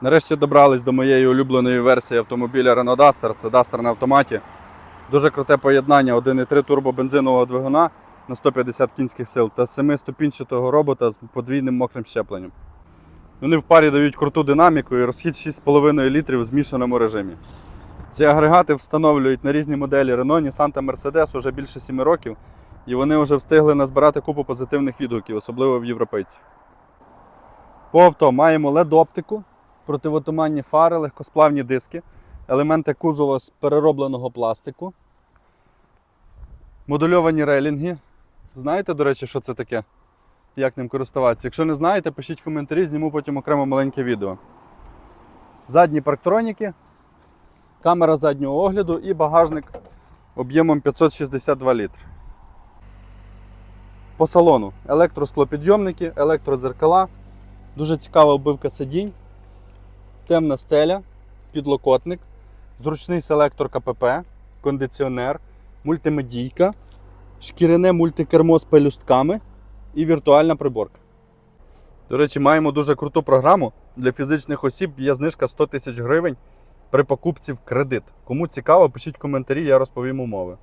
Нарешті добрались до моєї улюбленої версії автомобіля Renault Duster. Це Duster на автоматі. Дуже круте поєднання 1,3 турбобензинового двигуна на 150 кінських сил та 7-ступінчатого робота з подвійним мокрим щепленням. Вони в парі дають круту динаміку і розхід 6,5 літрів в змішаному режимі. Ці агрегати встановлюють на різні моделі Renault, Nissan та Mercedes уже більше 7 років, і вони вже встигли назбирати купу позитивних відгуків, особливо в європейців. По авто маємо LED-оптику, противотуманні фари, легкосплавні диски, елементи кузова з переробленого пластику, модульовані релінги. Знаєте, до речі, що це таке? Як ним користуватися? Якщо не знаєте, пишіть коментарі, зніму потім окремо маленьке відео. Задні парктроніки, камера заднього огляду і багажник об'ємом 562 літри. По салону електросклопідйомники, електродзеркала, дуже цікава оббивка сидінь, темна стеля, підлокотник, зручний селектор КПП, кондиціонер, мультимедійка, шкіряне мультикермо з пелюстками і віртуальна приборка. До речі, маємо дуже круту програму. Для фізичних осіб є знижка 100 тисяч гривень при покупці в кредит. Кому цікаво, пишіть коментарі, я розповім умови.